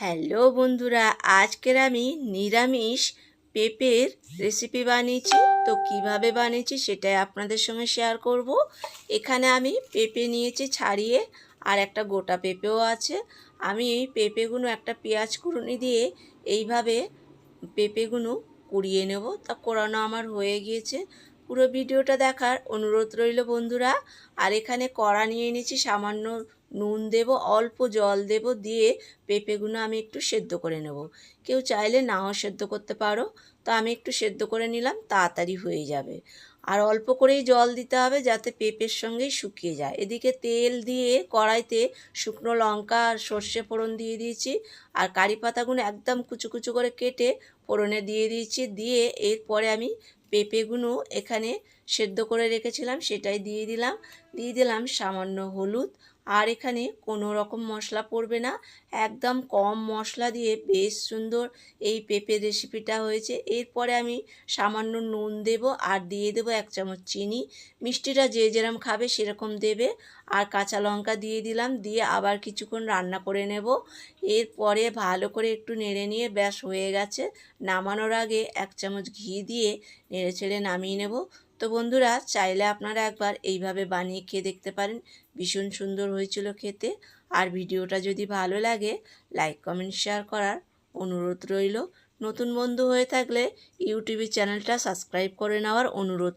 Hello বন্ধুরা, আজকের আমি নিরামিষ পেঁপের রেসিপি বানিয়েছি। তো কীভাবে বানিয়েছি সেটাই আপনাদের সঙ্গে শেয়ার করব। এখানে আমি পেঁপে নিয়েছি ছাড়িয়ে, আর একটা গোটা পেঁপেও আছে। আমি এই পেঁপেগুলো একটা পেঁয়াজ কুড়ুনি দিয়ে এইভাবে পেঁপেগুলো কুড়িয়ে নেব। তা কোরানো আমার হয়ে গিয়েছে। পুরো ভিডিওটা দেখার অনুরোধ রইল বন্ধুরা। আর এখানে কড়া নিয়ে নিয়েছি সামান্য নুন দেব, অল্প জল দেব, দিয়ে পেঁপেগুলো আমি একটু সেদ্ধ করে নেব। কেউ চাইলে নাও সেদ্ধ করতে পারো। তো আমি একটু সেদ্ধ করে নিলাম, তাড়াতাড়ি হয়ে যাবে। আর অল্প করেই জল দিতে হবে যাতে পেঁপের সঙ্গেই শুকিয়ে যায়। এদিকে তেল দিয়ে কড়াইতে শুকনো লঙ্কা আর সর্ষে ফোড়ন দিয়ে দিয়েছি। আর কারি পাতাগুলো একদম কুচু কুচু করে কেটে ফোড়নে দিয়ে দিয়েছি। দিয়ে এরপরে আমি পেঁপেগুলো এখানে সেদ্ধ করে রেখেছিলাম সেটাই দিয়ে দিলাম। দিয়ে দিলাম সামান্য হলুদ আর এখানে কোনো রকম মশলা পড়বে না। একদম কম মশলা দিয়ে বেশ সুন্দর এই পেঁপের রেসিপিটা হয়েছে। এরপরে আমি সামান্য নুন দেব আর দিয়ে দেব এক চামচ চিনি। মিষ্টিটা যে যেরম খাবে সেরকম দেবে। আর কাঁচা লঙ্কা দিয়ে দিলাম, দিয়ে আবার কিছুক্ষণ রান্না করে নেব। এরপরে ভালো করে একটু নেড়ে নিয়ে ব্যাস হয়ে গেছে। নামানোর আগে এক চামচ ঘি দিয়ে নেড়ে ছেড়ে নামিয়ে নেব। তো বন্ধুরা, চাইলে আপনারা একবার এইভাবে বানিয়ে খেয়ে দেখতে পারেন। ভীষণ সুন্দর হয়েছিল খেতে। আর ভিডিওটা যদি ভালো লাগে, লাইক, কমেন্ট, শেয়ার করার অনুরোধ রইল। নতুন বন্ধু হয়ে থাকলে ইউটিউবের চ্যানেলটা সাবস্ক্রাইব করে নেওয়ার অনুরোধ